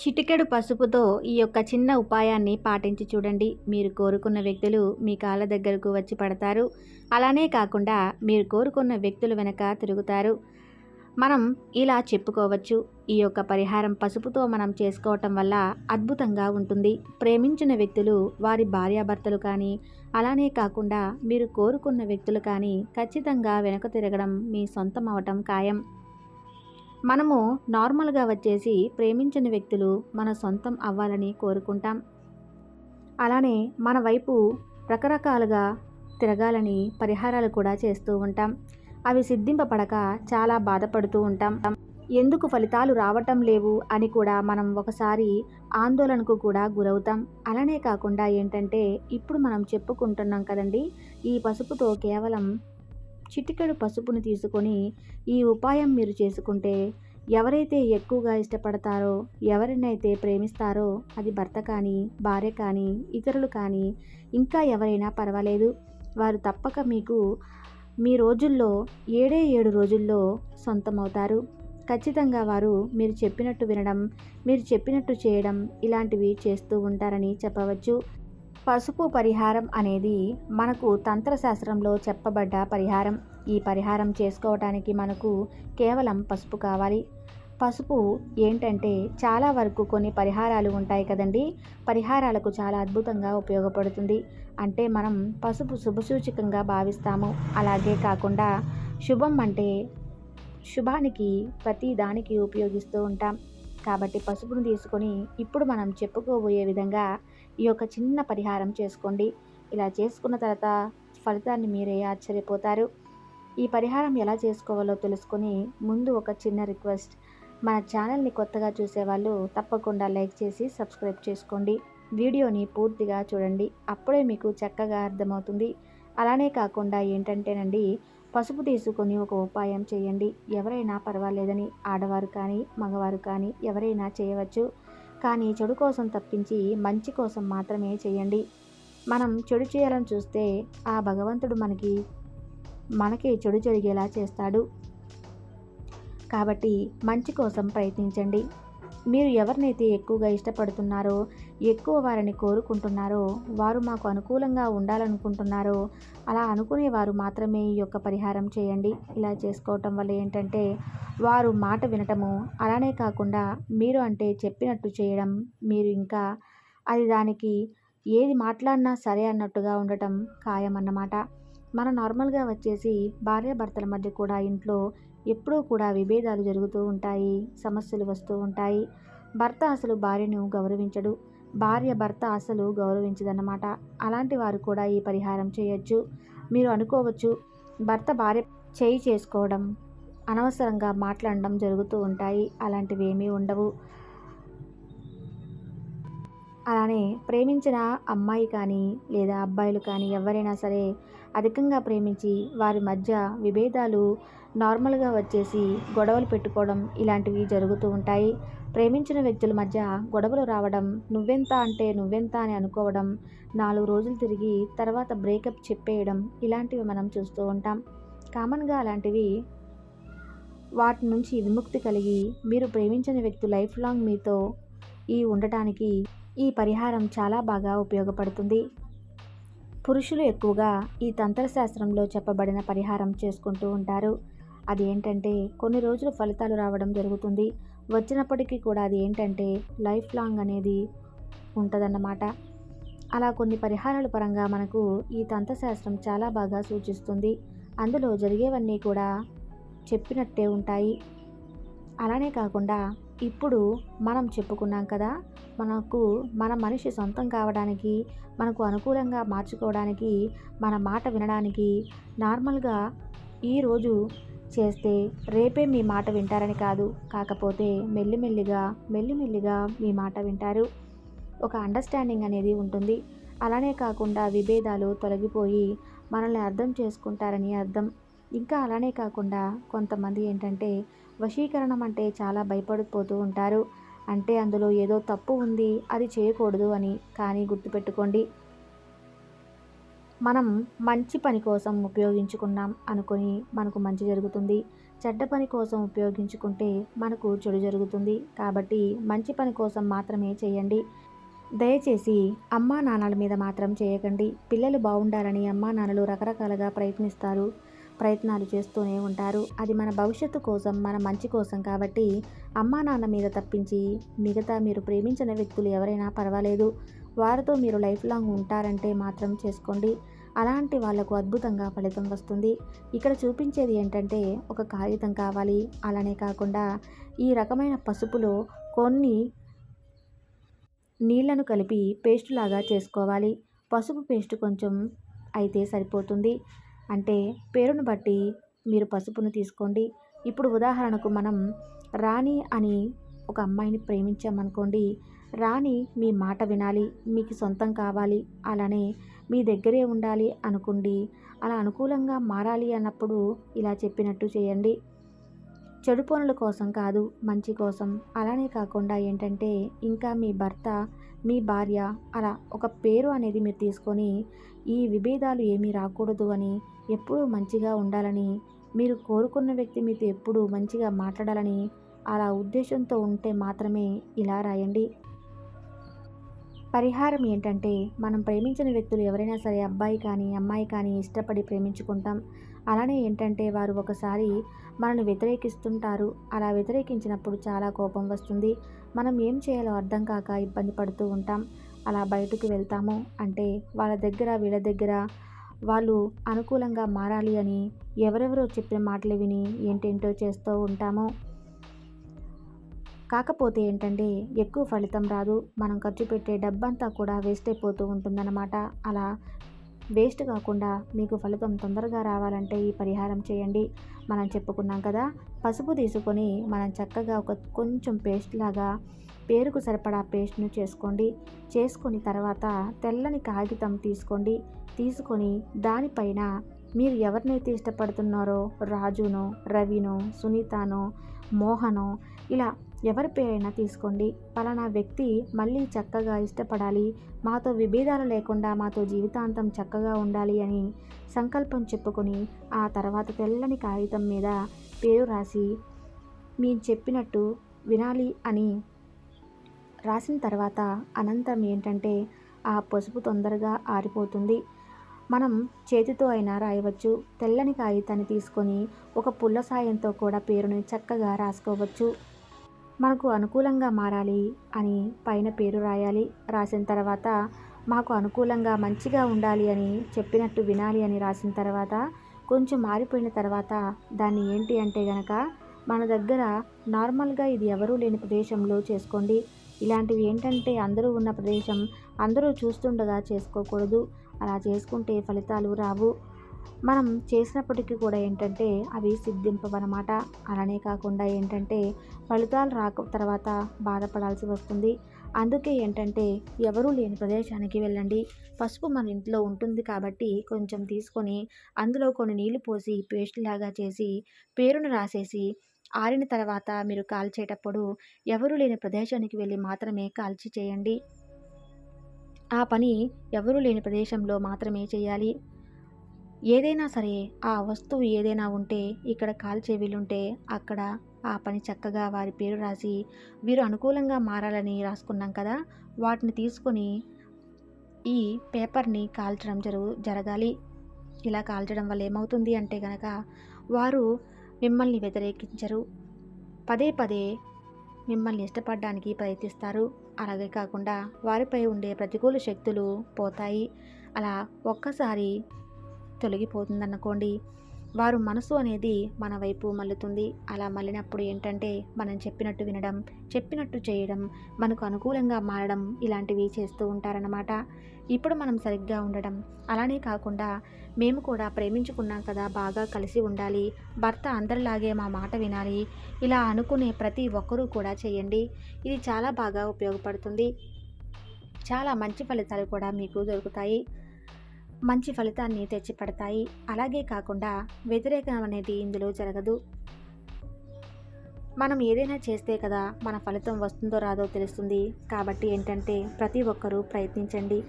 చిటికెడు పసుపుతో ఈ యొక్క చిన్న ఉపాయాన్ని పాటించి చూడండి. మీరు కోరుకున్న వ్యక్తులు మీ కాళ్ళ దగ్గరకు వచ్చి పడతారు. అలానే కాకుండా మీరు కోరుకున్న వ్యక్తులు వెనక తిరుగుతారు. మనం ఇలా చెప్పుకోవచ్చు. ఈ యొక్క పరిహారం పసుపుతో మనం చేసుకోవటం వల్ల అద్భుతంగా ఉంటుంది. ప్రేమించిన వ్యక్తులు వారి భార్యాభర్తలు కానీ అలానే కాకుండా మీరు కోరుకున్న వ్యక్తులు కానీ ఖచ్చితంగా వెనక తిరగడం మీ సొంతం అవటం ఖాయం. మనము నార్మల్గా వచ్చేసి ప్రేమించిన వ్యక్తులు మన సొంతం అవ్వాలని కోరుకుంటాం. అలానే మన వైపు రకరకాలుగా తిరగాలని పరిహారాలు కూడా చేస్తూ ఉంటాం. అవి సిద్ధింపబడక చాలా బాధపడుతూ ఉంటాం. ఎందుకు ఫలితాలు రావటం లేవు అని కూడా మనం ఒకసారి ఆందోళనకు కూడా గురవుతాం. అలానే కాకుండా ఏంటంటే ఇప్పుడు మనం చెప్పుకుంటున్నాం కదండి ఈ పసుపుతో కేవలం చిటికెడు పసుపును తీసుకొని ఈ ఉపాయం మీరు చేసుకుంటే ఎవరైతే ఎక్కువగా ఇష్టపడతారో ఎవరినైతే ప్రేమిస్తారో అది భర్త కానీ భార్య కానీ ఇతరులు కానీ ఇంకా ఎవరైనా పర్వాలేదు. వారు తప్పక మీకు మీ రోజుల్లో ఏడే ఏడు రోజుల్లో సొంతమవుతారు. ఖచ్చితంగా వారు మీరు చెప్పినట్టు వినడం మీరు చెప్పినట్టు చేయడం ఇలాంటివి చేస్తూ ఉంటారని చెప్పవచ్చు. పసుపు పరిహారం అనేది మనకు తంత్రశాస్త్రంలో చెప్పబడ్డ పరిహారం. ఈ పరిహారం చేసుకోవటానికి మనకు కేవలం పసుపు కావాలి. పసుపు ఏంటంటే చాలా వరకు కొన్ని పరిహారాలు ఉంటాయి కదండి. పరిహారాలకు చాలా అద్భుతంగా ఉపయోగపడుతుంది. అంటే మనం పసుపు శుభసూచకంగా భావిస్తాము. అలాగే కాకుండా శుభం అంటే శుభానికి ప్రతి దానికి ఉపయోగిస్తూ ఉంటాం. కాబట్టి పసుపును తీసుకొని ఇప్పుడు మనం చెప్పుకోబోయే విధంగా ఈ యొక్క చిన్న పరిహారం చేసుకోండి. ఇలా చేసుకున్న తర్వాత ఫలితాన్ని మీరే ఆశ్చర్యపోతారు. ఈ పరిహారం ఎలా చేసుకోవాలో తెలుసుకొని ముందు ఒక చిన్న రిక్వెస్ట్. మన ఛానల్ని కొత్తగా చూసేవాళ్ళు తప్పకుండా లైక్ చేసి సబ్స్క్రైబ్ చేసుకోండి. వీడియోని పూర్తిగా చూడండి. అప్పుడే మీకు చక్కగా అర్థమవుతుంది. అలానే కాకుండా ఏంటంటేనండి పసుపు తీసుకొని ఒక ఉపాయం చేయండి. ఎవరైనా పర్వాలేదని ఆడవారు కానీ మగవారు కానీ ఎవరైనా చేయవచ్చు. కానీ చెడు కోసం తప్పించి మంచి కోసం మాత్రమే చేయండి. మనం చెడు చేయాలని చూస్తే ఆ భగవంతుడు మనకి మనకి చెడు జరిగేలా చేస్తాడు. కాబట్టి మంచి కోసం ప్రయత్నించండి. మీరు ఎవరినైతే ఎక్కువగా ఇష్టపడుతున్నారో ఎక్కువ వారిని కోరుకుంటున్నారో వారు మాకు అనుకూలంగా ఉండాలనుకుంటున్నారో అలా అనుకునేవారు మాత్రమే ఈ యొక్క పరిహారం చేయండి. ఇలా చేసుకోవటం వల్ల ఏంటంటే వారు మాట వినటము అలానే కాకుండా మీరు అంటే చెప్పినట్టు చేయడం మీరు ఇంకా అది దానికి ఏది మాట్లాడినా సరే అన్నట్టుగా ఉండటం ఖాయమన్నమాట. మన నార్మల్గా వచ్చేసి భార్యాభర్తల మధ్య కూడా ఇంట్లో ఎప్పుడూ కూడా విభేదాలు జరుగుతూ ఉంటాయి సమస్యలు వస్తూ ఉంటాయి. భర్త అసలు భార్యను గౌరవించడు. భార్య భర్త అసలు గౌరవించదన్నమాట. అలాంటి వారు కూడా ఈ పరిహారం చేయొచ్చు. మీరు అనుకోవచ్చు భర్త భార్య చేయి చేసుకోవడం అనవసరంగా మాట్లాడడం జరుగుతూ ఉంటాయి. అలాంటివి ఏమీ ఉండవు. అలానే ప్రేమించిన అమ్మాయి కానీ లేదా అబ్బాయిలు కానీ ఎవరైనా సరే అధికంగా ప్రేమించి వారి మధ్య విభేదాలు నార్మల్గా వచ్చేసి గొడవలు పెట్టుకోవడం ఇలాంటివి జరుగుతూ ఉంటాయి. ప్రేమించిన వ్యక్తుల మధ్య గొడవలు రావడం నువ్వెంత అంటే నువ్వెంత అని అనుకోవడం నాలుగు రోజులు తిరిగి తర్వాత బ్రేకప్ చెప్పేయడం ఇలాంటివి మనం చూస్తూ ఉంటాం. కామన్గా అలాంటివి వాటి నుంచి విముక్తి కలిగి మీరు ప్రేమించిన వ్యక్తి లైఫ్ లాంగ్ మీతో ఈ ఉండటానికి ఈ పరిహారం చాలా బాగా ఉపయోగపడుతుంది. పురుషులు ఎక్కువగా ఈ తంత్రశాస్త్రంలో చెప్పబడిన పరిహారం చేసుకుంటూ ఉంటారు. అది ఏంటంటే కొన్ని రోజులు ఫలితాలు రావడం జరుగుతుంది. వచ్చినప్పటికీ కూడా అది ఏంటంటే లైఫ్ లాంగ్ అనేది ఉంటుందన్నమాట. అలా కొన్ని పరిహారాల పరంగా మనకు ఈ తంత్రశాస్త్రం చాలా బాగా సూచిస్తుంది. అందులో జరిగేవన్నీ కూడా చెప్పినట్టే ఉంటాయి. అలానే కాకుండా ఇప్పుడు మనం చెప్పుకున్నాం కదా మనకు మన మనిషి సొంతం కావడానికి మనకు అనుకూలంగా మార్చుకోవడానికి మన మాట వినడానికి నార్మల్గా ఈరోజు చేస్తే రేపే మీ మాట వింటారని కాదు కాకపోతే మెల్లిమెల్లిగా మెల్లిమెల్లిగా మీ మాట వింటారు. ఒక అండర్స్టాండింగ్ అనేది ఉంటుంది. అలానే కాకుండా విభేదాలు తొలగిపోయి మనల్ని అర్థం చేసుకుంటారని అర్థం. ఇంకా అలానే కాకుండా కొంతమంది ఏంటంటే వశీకరణం అంటే చాలా భయపడిపోతూ ఉంటారు. అంటే అందులో ఏదో తప్పు ఉంది అది చేయకూడదు అని కానీ గుర్తుపెట్టుకోండి. మనం మంచి పని కోసం ఉపయోగించుకున్నాం అనుకొని మనకు మంచి జరుగుతుంది. చెడ్డ పని కోసం ఉపయోగించుకుంటే మనకు చెడు జరుగుతుంది. కాబట్టి మంచి పని కోసం మాత్రమే చేయండి. దయచేసి అమ్మా నాన్నల మీద మాత్రం చేయకండి. పిల్లలు బాగుండాలని అమ్మా నాన్నలు రకరకాలుగా ప్రయత్నిస్తారు. ప్రయత్నాలు చేస్తూనే ఉంటారు. అది మన భవిష్యత్తు కోసం మన మంచి కోసం కాబట్టి అమ్మా నాన్న మీద తప్పించి మిగతా మీరు ప్రేమించిన వ్యక్తులు ఎవరైనా పర్వాలేదు. వారితో మీరు లైఫ్ లాంగ్ ఉంటారంటే మాత్రం చేసుకోండి. అలాంటి వాళ్ళకు అద్భుతంగా ఫలితం వస్తుంది. ఇక్కడ చూపించేది ఏంటంటే ఒక కాగితం కావాలి. అలానే కాకుండా ఈ రకమైన పసుపులో కొన్ని నీళ్ళను కలిపి పేస్ట్ లాగా చేసుకోవాలి. పసుపు పేస్ట్ కొంచెం అయితే సరిపోతుంది. అంటే పేరును బట్టి మీరు పసుపును తీసుకోండి. ఇప్పుడు ఉదాహరణకు మనం రాణి అని ఒక అమ్మాయిని ప్రేమించామనుకోండి. రాణి మీ మాట వినాలి మీకు సొంతం కావాలి అలానే మీ దగ్గరే ఉండాలి అనుకోండి అలా అనుకూలంగా మారాలి అన్నప్పుడు ఇలా చెప్పినట్టు చేయండి. చెడు పనుల కోసం కాదు మంచి కోసం. అలానే కాకుండా ఏంటంటే ఇంకా మీ భర్త మీ భార్య అలా ఒక పేరు అనేది మీరు తీసుకొని ఈ విభేదాలు ఏమీ రాకూడదు అని ఎప్పుడూ మంచిగా ఉండాలని మీరు కోరుకున్న వ్యక్తి మీతో ఎప్పుడూ మంచిగా మాట్లాడాలని అలా ఉద్దేశంతో ఉంటే మాత్రమే ఇలా రాయండి. పరిహారం ఏంటంటే మనం ప్రేమించిన వ్యక్తులు ఎవరైనా సరే అబ్బాయి కానీ అమ్మాయి కానీ ఇష్టపడి ప్రేమించుకుంటాం. అలానే ఏంటంటే వారు ఒకసారి మనల్ని వ్యతిరేకిస్తుంటారు. అలా వ్యతిరేకించినప్పుడు చాలా కోపం వస్తుంది. మనం ఏం చేయాలో అర్థం కాక ఇబ్బంది పడుతూ ఉంటాం. అలా బయటకు వెళ్తాము అంటే వాళ్ళ దగ్గర వీళ్ళ దగ్గర వాళ్ళు అనుకూలంగా మారాలి అని ఎవరెవరో చెప్పిన మాటలు విని ఏంటేంటో చేస్తూ ఉంటాము. కాకపోతే ఏంటంటే ఎక్కువ ఫలితం రాదు. మనం ఖర్చు పెట్టే డబ్బంతా కూడా వేస్ట్ అయిపోతూ ఉంటుందన్నమాట. అలా వేస్ట్ కాకుండా మీకు ఫలితం తొందరగా రావాలంటే ఈ పరిహారం చేయండి. మనం చెప్పుకున్నాం కదా పసుపు తీసుకొని మనం చక్కగా ఒక కొంచెం పేస్ట్ లాగా పేరుకు సరిపడా పేస్ట్ను చేసుకోండి. చేసుకొని తర్వాత తెల్లని కాగితం తీసుకోండి. తీసుకొని దానిపైన మీరు ఎవరినైతే ఇష్టపడుతున్నారో రాజునో రవినో సునీతనో మోహనో ఇలా ఎవరి పేరైనా తీసుకోండి. పలానా వ్యక్తి మళ్ళీ చక్కగా ఇష్టపడాలి. మాతో విభేదాలు లేకుండా మాతో జీవితాంతం చక్కగా ఉండాలి అని సంకల్పం చెప్పుకొని ఆ తర్వాత తెల్లని కాగితం మీద పేరు రాసి మీరు చెప్పినట్టు వినాలి అని రాసిన తర్వాత అనంతరం ఏంటంటే ఆ పసుపు తొందరగా ఆరిపోతుంది. మనం చేతితో అయినా రాయవచ్చు తెల్లని కాగితాన్ని తీసుకొని ఒక పుల్ల సాయంతో కూడా పేరుని చక్కగా రాసుకోవచ్చు. మనకు అనుకూలంగా మారాలి అని పైన పేరు రాయాలి. రాసిన తర్వాత మాకు అనుకూలంగా మంచిగా ఉండాలి అని చెప్పినట్టు వినాలి అని రాసిన తర్వాత కొంచెం మారిపోయిన తర్వాత దాన్ని ఏంటి అంటే గనక మన దగ్గర నార్మల్గా ఇది ఎవరూ లేని ప్రదేశంలో చేసుకోండి. ఇలాంటివి ఏంటంటే అందరూ ఉన్న ప్రదేశం అందరూ చూస్తుండగా చేసుకోకూడదు. అలా చేసుకుంటే ఫలితాలు రావు. మనం చేసినప్పటికీ కూడా ఏంటంటే అవి సిద్ధింపవన్నమాట. అలానే కాకుండా ఏంటంటే ఫలితాలు రాక తర్వాత బాధపడాల్సి వస్తుంది. అందుకే ఏంటంటే ఎవరూ లేని ప్రదేశానికి వెళ్ళండి. పసుపు మన ఇంట్లో ఉంటుంది కాబట్టి కొంచెం తీసుకొని అందులో కొన్ని నీళ్ళు పోసి పేస్ట్ లాగా చేసి పేరును రాసేసి ఆరిన తర్వాత మీరు కాల్చేటప్పుడు ఎవరు లేని ప్రదేశానికి వెళ్ళి మాత్రమే కాల్చి చేయండి. ఆ పని ఎవరూ లేని ప్రదేశంలో మాత్రమే చేయాలి. ఏదైనా సరే ఆ వస్తువు ఏదైనా ఉంటే ఇక్కడ కాల్చే వీలుంటే అక్కడ ఆ పని చక్కగా వారి పేరు రాసి వీరు అనుకూలంగా మారాలని రాసుకున్నాం కదా వాటిని తీసుకొని ఈ పేపర్ని కాల్చడం జరుగు జరగాలి. ఇలా కాల్చడం వల్ల ఏమవుతుంది అంటే కనుక వారు మిమ్మల్ని వ్యతిరేకించరు. పదే పదే మిమ్మల్ని ఇష్టపడడానికి ప్రయత్నిస్తారు. అలాగే కాకుండా వారిపై ఉండే ప్రతికూల శక్తులు పోతాయి. అలా ఒక్కసారి తొలగిపోతుందనుకోండి వారు మనసు అనేది మన వైపు మల్లుతుంది అలా మళ్ళినప్పుడు ఏంటంటే మనం చెప్పినట్టు వినడం చెప్పినట్టు చేయడం మనకు అనుకూలంగా మారడం ఇలాంటివి చేస్తూ ఉంటారన్నమాట. ఇప్పుడు మనం సరిగ్గా ఉండడం అలానే కాకుండా మేము కూడా ప్రేమించుకున్నాం కదా బాగా కలిసి ఉండాలి భర్త అందరిలాగే మా మాట వినాలి ఇలా అనుకునే ప్రతి ఒక్కరూ కూడా చేయండి. ఇది చాలా బాగా ఉపయోగపడుతుంది. చాలా మంచి ఫలితాలు కూడా మీకు దొరుకుతాయి. మంచి ఫలితాన్ని తెచ్చిపెడతాయి. అలాగే కాకుండా వ్యతిరేకం అనేది ఇందులో జరగదు. మనం ఏదైనా చేస్తే కదా మన ఫలితం వస్తుందో రాదో తెలుస్తుంది. కాబట్టి ఏంటంటే ప్రతి ఒక్కరూ ప్రయత్నించండి.